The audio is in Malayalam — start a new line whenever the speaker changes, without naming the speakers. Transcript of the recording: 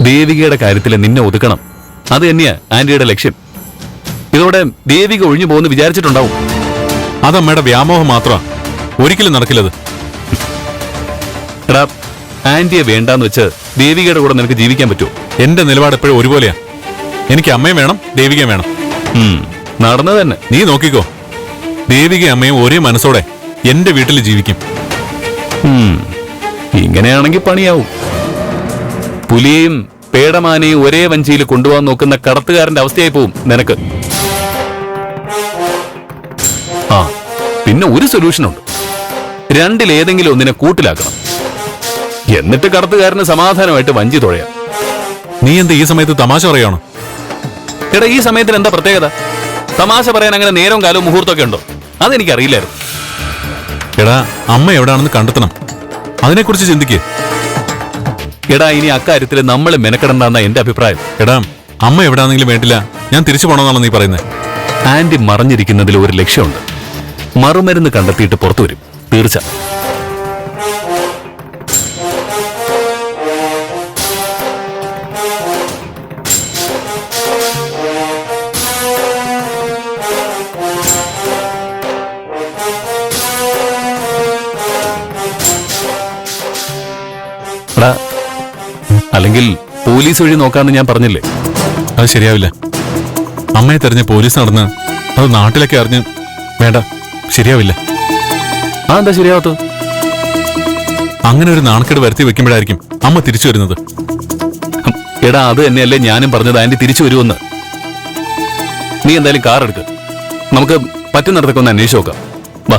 ദേവികയുടെ കാര്യത്തിൽ നിന്നെ ഒതുക്കണം. അത് തന്നെയാ ആന്റിയുടെ ലക്ഷ്യം. ഇതോടെ ദേവിക ഒഴിഞ്ഞു പോകുന്നു വിചാരിച്ചിട്ടുണ്ടാവും.
അത് അമ്മയുടെ വ്യാമോഹം മാത്രമാ ഒരിക്കലും നടക്കില്ലത്.
എടാ ആന്റിയെ വേണ്ടാന്ന് വെച്ച് ദേവികയുടെ കൂടെ നിനക്ക് ജീവിക്കാൻ പറ്റുമോ
എന്റെ നിലപാട് എപ്പോഴും ഒരുപോലെയാ. എനിക്ക് അമ്മയും വേണം ദേവികയും വേണം.
നടന്നു നടന്നത് തന്നെ.
നീ നോക്കിക്കോ. ദേവികയും അമ്മയും ഒരേ മനസ്സോടെ എന്റെ വീട്ടിൽ ജീവിക്കും.
ഇങ്ങനെയാണെങ്കിൽ പണിയാവും. പുലിയെയും പേടമാനെയും ഒരേ വഞ്ചിയിൽ കൊണ്ടുപോകാൻ നോക്കുന്ന കടത്തുകാരന്റെ അവസ്ഥയായി പോവും നിനക്ക്. ആ പിന്നെ ഒരു സൊല്യൂഷനുണ്ട് രണ്ടിലേതെങ്കിലും ഒന്നിനെ കൂട്ടിലാക്കണം. എന്നിട്ട് കടത്തുകാരന് സമാധാനമായിട്ട് വഞ്ചി തുഴയാം.
നീ എന്താ ഈ സമയത്ത് തമാശ പറയണോ?
എടാ ഈ സമയത്തിൽ എന്താ പ്രത്യേകത? തമാശ പറയാൻ അങ്ങനെ നേരവും കാലവും മുഹൂർത്തമൊക്കെ ഉണ്ടോ? അതെനിക്കറിയില്ലായിരുന്നു.
എടാ അമ്മ എവിടെയാണെന്ന് കണ്ടെത്തണം. അതിനെക്കുറിച്ച് ചിന്തിക്ക്.
എടാ ഇനി അക്കാര്യത്തിൽ നമ്മൾ മെനക്കെടണ്ടെന്ന എന്റെ അഭിപ്രായം.
എടാ അമ്മ എവിടാണെങ്കിലും വേണ്ടില്ല. ഞാൻ തിരിച്ചു പോണമെന്നാണ് നീ പറയുന്നത്
ആന്റി മറിഞ്ഞിരിക്കുന്നതിൽ ഒരു ലക്ഷ്യമുണ്ട്. മറുമരുന്ന് കണ്ടെത്തിയിട്ട് പുറത്തു വരും. തീർച്ച. എടാ, അല്ലെങ്കിൽ പോലീസ് വഴി നോക്കാന്ന് ഞാൻ പറഞ്ഞില്ലേ?
അത് ശരിയാവില്ല. അമ്മയെ തെരഞ്ഞ് പോലീസ് നടന്ന് അത് നാട്ടിലൊക്കെ അറിഞ്ഞ് വേണ്ട ശരിയാവില്ല.
ആ എന്താ ശരിയാവാത്തത്?
അങ്ങനെ ഒരു നാണക്കേട് വരുത്തി വെക്കുമ്പോഴായിരിക്കും അമ്മ തിരിച്ചു വരുന്നത്.
എടാ അത് തന്നെയല്ലേ ഞാനും പറഞ്ഞത് ആന്റി തിരിച്ചു വരുമെന്ന്. നീ എന്തായാലും കാർ എടുക്ക്. നമുക്ക് പറ്റുന്നിടത്തൊക്കെ ഒന്ന് അന്വേഷിച്ച് നോക്കാം. വാ.